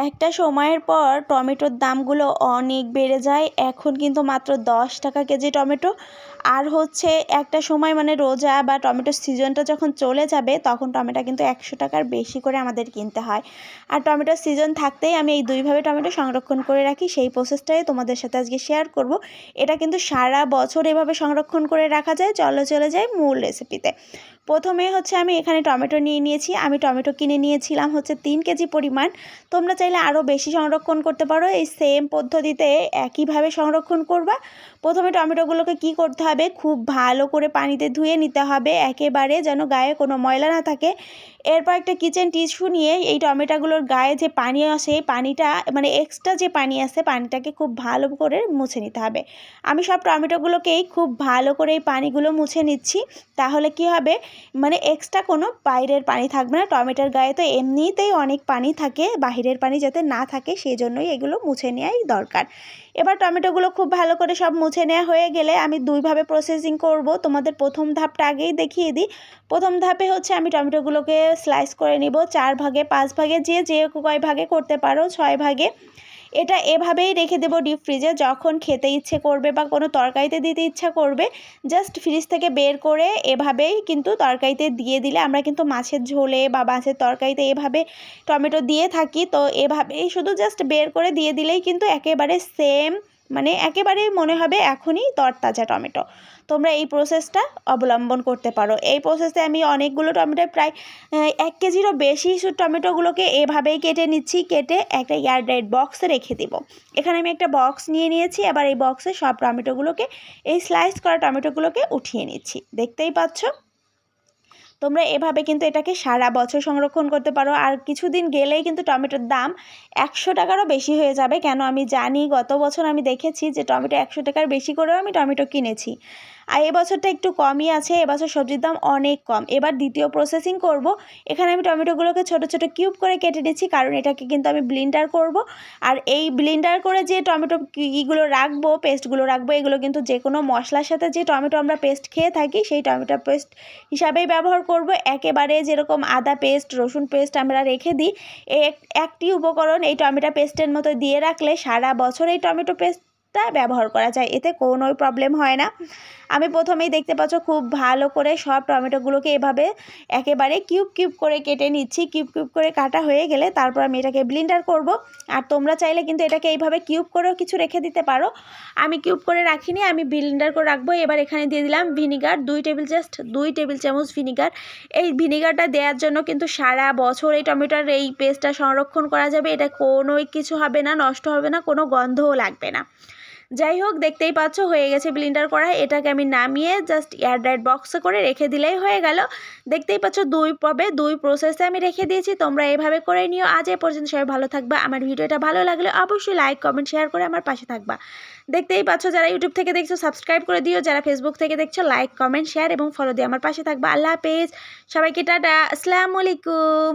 একটা সময়ের পর টমেটোর দামগুলো অনেক বেড়ে যায়। এখন কিন্তু মাত্র দশ টাকা কেজি টমেটো। আর হচ্ছে একটা সময় মানে রোজা বা টমেটোর সিজনটা যখন চলে যাবে, তখন টমেটো কিন্তু একশো টাকার বেশি করে আমাদের কিনতে হয়। আর টমেটোর সিজন থাকতেই আমি এই দুইভাবে টমেটো সংরক্ষণ করে রাখি। সেই প্রসেসটাই তোমাদের সাথে আজকে শেয়ার করব। এটা কিন্তু সারা বছর এভাবে সংরক্ষণ করে রাখা যায়। চলো চলে যায় মূল রেসিপিতে প্রথমে হচ্ছে আমি এখানে টমেটো নিয়ে নিয়েছি। আমি টমেটো কিনে নিয়েছিলাম হচ্ছে তিন কেজি পরিমাণ। তোমরা চাইলে আরও বেশি সংরক্ষণ করতে পারো। এই সেম পদ্ধতিতে একইভাবে সংরক্ষণ করবা। প্রথমে টমেটোগুলোকে কি করতে হবে? খুব ভালো করে পানিতে ধুয়ে নিতে হবে। একেবারে যেন গায়ে কোনো ময়লা না থাকে। এরপর একটা কিচেন টিস্যু নিয়ে এই টমেটোগুলোর গায়ে যে পানি আসে পানিটা মানে এক্সট্রা যে পানি আছে, পানিটাকে খুব ভালো করে মুছে নিতে হবে। আমি সব টমেটোগুলোকেই খুব ভালো করে এই পানিগুলো মুছে নিচ্ছি। তাহলে কি হবে? মানে এক্সট্রা কোনো বাইরের পানি থাকবে না। টমেটোর গায়ে তো এমনিতেই অনেক পানি থাকে, বাহিরের পানি যাতে না থাকে সেই জন্যই এগুলো মুছে নেওয়াই দরকার। এবার টমেটোগুলো খুব ভালো করে সব মুছে নেওয়া হয়ে গেলে আমি দুইভাবে প্রসেসিং করব। তোমাদের প্রথম ধাপটা আগেই দেখিয়ে দিই। প্রথম ধাপে হচ্ছে আমি টমেটোগুলোকে স্লাইস করে নিব। চার ভাগে, পাঁচ ভাগে, যে যে কয় ভাগে করতে পারো, ছয় ভাগে। এটা এভাবেই রেখে দেবো ডিপ ফ্রিজে যখন খেতে ইচ্ছে করবে বা কোনো তরকারিতে দিতে ইচ্ছা করবে জাস্ট ফ্রিজ থেকে বের করে এভাবেই কিন্তু তরকারিতে দিয়ে দিলে আমরা কিন্তু মাছের ঝোলে বা মাছের তরকারিতে এভাবে টমেটো দিয়ে থাকি। তো এভাবেই শুধু জাস্ট বের করে দিয়ে দিলেই কিন্তু একেবারে সেম মানে একেবারেই মনে হবে এখনই তরতাজা টমেটো। তোমরা এই প্রসেসটা অবলম্বন করতে পারো। এই প্রসেসে আমি অনেকগুলো টমেটো প্রায় এক কেজিরও বেশি টমেটোগুলোকে এভাবেই কেটে নিচ্ছি, কেটে একটা এয়ারড্রাইড বক্সে রেখে দেবো। এখানে আমি একটা বক্স নিয়ে নিয়েছি, এবার এই বক্সে সব টমেটোগুলোকে, এই স্লাইস করা টমেটোগুলোকে উঠিয়ে নিচ্ছি। দেখতেই পাচ্ছ? তোমরা এভাবে কিন্তু এটাকে সারা বছর সংরক্ষণ করতে পারো। আর কিছুদিন গেলেই কিন্তু টমেটোর দাম একশো টাকারও বেশি হয়ে যাবে। কেন আমি জানি, গত বছর আমি দেখেছি যে টমেটো একশো টাকার বেশি করেও আমি টমেটো কিনেছি। আর এবছরটা একটু কমই আছে এবছর সবজির দাম অনেক কম। এবার দ্বিতীয় প্রসেসিং করব। এখানে আমি টমেটোগুলোকে ছোট ছোট কিউব করে কেটে নিচ্ছি, কারণ এটাকে কিন্তু আমি ব্লিন্ডার করব। আর এই ব্লিন্ডার করে যে টমেটো ইগুলো রাখব পেস্টগুলো রাখব, এগুলো কিন্তু যে কোনো মশলার সাথে যে টমেটো আমরা পেস্ট খেয়ে থাকি, সেই টমেটো পেস্ট হিসাবেই ব্যবহার করব। একেবারে যেরকম আদা পেস্ট, রসুন পেস্ট আমরা রেখে দিই। একটি উপকরণ এই টমেটো পেস্টের মতো দিয়ে রাখলে সারা বছর এই টমেটো পেস্ট টা ব্যবহার করা যায়, এতে কোনোই প্রবলেম হয় না। আমি প্রথমেই দেখতে পাচ্ছ খুব ভালো করে সব টমেটোগুলোকে এভাবে একেবারে কিউব কিউব করে কেটে নিচ্ছি, কিউব কিউব করে কাটা হয়ে গেলে তারপর আমি এটাকে ব্লিন্ডার করব। আর তোমরা চাইলে কিন্তু এটাকে এইভাবে কিউব করেও কিছু রেখে দিতে পারো। আমি কিউব করে রাখিনি, আমি ব্লিন্ডার করে রাখব। এবার এখানে দিয়ে দিলাম ভিনিগার দুই টেবিল জাস্ট দুই টেবিল চামচ ভিনিগার এই ভিনিগারটা দেওয়ার জন্য কিন্তু সারা বছর এই টমেটোর এই পেস্টটা সংরক্ষণ করা যাবে। এটা কোনোই কিছু হবে না, নষ্ট হবে না, কোনো গন্ধও লাগবে না। যাই হোক, দেখতেই পাচ্ছ, হয়ে গেছে ব্লিন্ডার করা। এটাকে আমি নামিয়ে জাস্ট এয়ারড্রাইড বক্সে করে রেখে দিলেই হয়ে গেল। দেখতেই পাচ্ছ, দুই পবে, দুই প্রসেসে আমি রেখে দিয়েছি। তোমরা এভাবে করে নিও। আজ এ পর্যন্ত সবাই ভালো থাকবা। আমার ভিডিওটা ভালো লাগলে অবশ্যই লাইক কমেন্ট শেয়ার করে আমার পাশে থাকবা। দেখতেই পাচ্ছ, যারা ইউটিউব থেকে দেখছ সাবস্ক্রাইব করে দিও। যারা ফেসবুক থেকে দেখছ লাইক কমেন্ট শেয়ার এবং ফলো দিয়ে আমার পাশে থাকবা। আল্লাহ হাফেজ। সবাইকে টাটা। আসসালামু আলাইকুম।